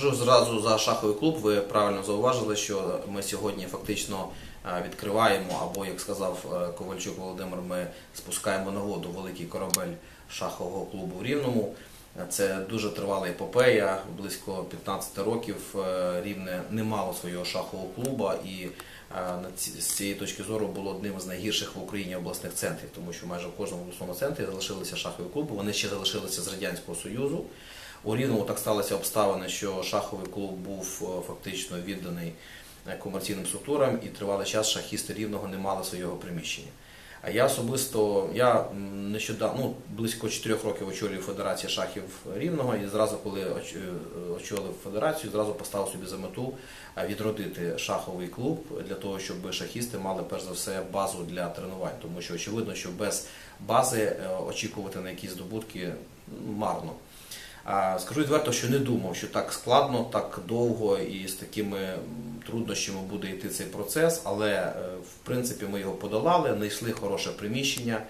Скажу зразу за шаховий клуб. Ви правильно зауважили, що ми сьогодні фактично е, відкриваємо, або як сказав е, Ковальчук Володимир, ми спускаємо на воду великий корабель шахового клубу в Рівному. Це дуже тривала епопея. Близько 15 років е, рівне не мало свого шахового клубу і з цієї точки зору було одним з найгірших в Україні обласних центрів, тому що майже в кожному обласному центрі залишилися шахові клуби. Вони ще залишилися з радянського союзу. У Рівному так сталося обставини, що шаховий клуб був е, фактично відданий е, комерційним структурам, і тривалий час шахісти рівного не мали свого приміщення. А я особисто, я нещодавно, ну, близько 4 років очолюю Федерацію шахів Рівного, і зразу, коли е, очолив федерацію, зразу поставив собі за мету відродити шаховий клуб для того, щоб шахісти мали перш за все базу для тренувань, тому що очевидно, що без бази очікувати на якісь здобутки марно. Скажу відверто, що не думав, що так складно, так довго і з такими труднощами буде йти цей процес, але е, в принципі ми його подолали, знайшли хороше приміщення,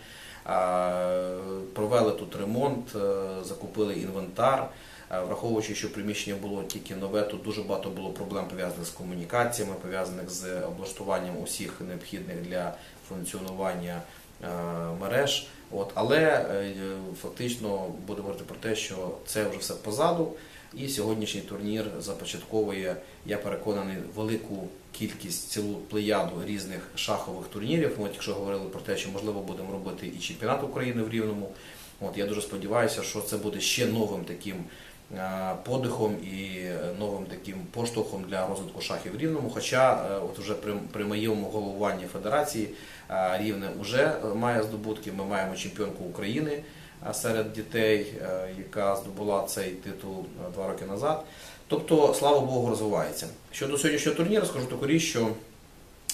провели тут ремонт, е, закупили інвентар. Е, Враховуючи, що приміщення було тільки нове, тут дуже багато було проблем пов'язаних з комунікаціями, пов'язаних з облаштуванням усіх необхідних для функціонування мереж. От, але е, фактично будемо говорити про те, що це вже все позаду. І сьогоднішній турнір започатковує, я переконаний, велику кількість цілу плеяду різних шахових турнірів. Ми якщо говорили про те, що можливо будемо робити і чемпіонат України в Рівному. От я дуже сподіваюся, що це буде ще новим таким е, подихом і е, новим таким поштовхом для розвитку шахів в Рівному. Хоча е, от вже при, при моєму головуванні федерації е, Рівне вже має здобутки. Ми маємо чемпіонку України е, серед дітей, е, яка здобула цей титул е, два роки назад. Тобто, слава Богу, розвивається. Щодо сьогоднішнього турніру, скажу таку річ, що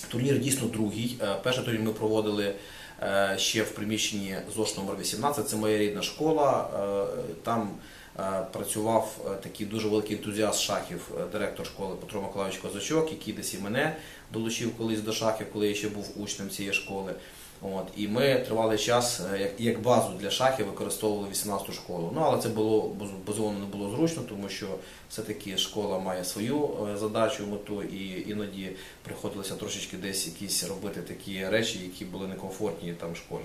турнір дійсно другий. Е, Перший турнір ми проводили е, ще в приміщенні ЗОШ номер 18 Це моя рідна школа. Е, Там е, працював е, такий дуже великий ентузіаст шахів, е, директор школи Петро Миколаївич Козачок, який десь і мене долучив колись до шахів, коли я ще був учнем цієї школи. От, і ми тривалий час е, як, як базу для шахів використовували 18-ту школу. Ну але це було безумовно не було зручно, тому що все-таки школа має свою е, задачу, мету, і іноді приходилося трошечки десь якісь робити такі речі, які були некомфортні там в школі.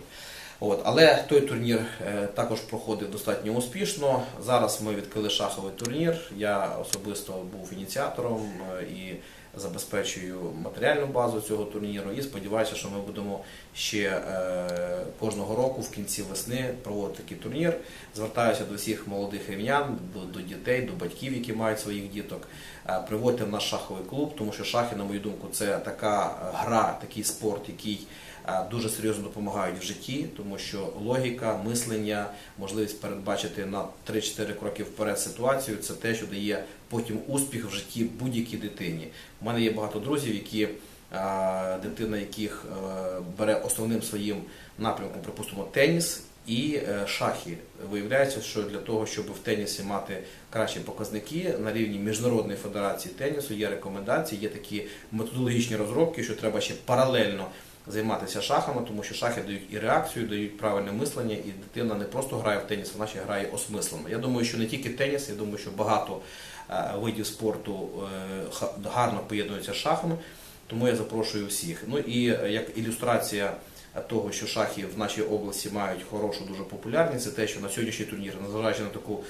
От, але той турнір е, також проходив достатньо успішно. Зараз ми відкрили шаховий турнір. Я особисто був ініціатором е, і забезпечую матеріальну базу цього турніру. І сподіваюся, що ми будемо ще е, кожного року в кінці весни проводити такий турнір. Звертаюся до всіх молодих рівнян, до, дітей, до батьків, які мають своїх діток. Е, Приводьте в наш шаховий клуб, тому що шахи, на мою думку, це така е, гра, такий спорт, який дуже серйозно допомагають в житті, тому що логіка, мислення, можливість передбачити на 3-4 кроки вперед ситуацію це те, що дає потім успіх в житті будь-якій дитині. У мене є багато друзів, які дитина яких е, бере основним своїм напрямком, припустимо, теніс. І е, шахи виявляється, що для того, щоб в тенісі мати кращі показники на рівні міжнародної федерації тенісу, є рекомендації, є такі методологічні розробки, що треба ще паралельно займатися шахами, тому що шахи дають і реакцію, дають правильне мислення, і дитина не просто грає в теніс, вона ще грає осмислено. Я думаю, що не тільки теніс, я думаю, що багато е, видів спорту е, гарно поєднуються з шахами. Тому я запрошую всіх. Ну і е, як ілюстрація того, що шахи в нашій області мають хорошу дуже популярність, це те, що на сьогоднішній турнір, незважаючи на таку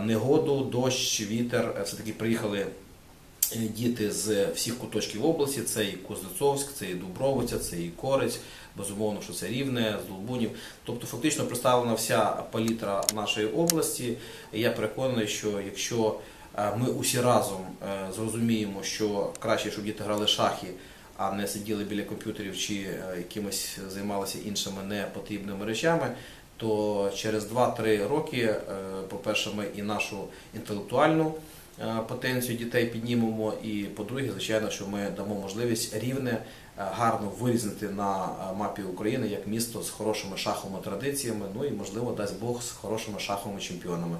негоду, дощ, вітер, е, все-таки приїхали діти з всіх куточків області. Це і Кузнецовськ, це і Дубровиця, це і Корець, безумовно, що це Рівне, з Долбунів. Тобто фактично представлена вся палітра нашої області. Я переконаний, що якщо е, ми усі разом е, зрозуміємо, що краще, щоб діти грали шахи, а не сиділи біля комп'ютерів чи е, якимось займалися іншими непотрібними речами, то через 2-3 роки, е, по-перше, ми і нашу інтелектуальну е, потенцію дітей піднімемо, і по-друге, звичайно, що ми дамо можливість рівне е, гарно вирізнити на е, мапі України як місто з хорошими шаховими традиціями, ну і можливо дасть Бог з хорошими шаховими чемпіонами.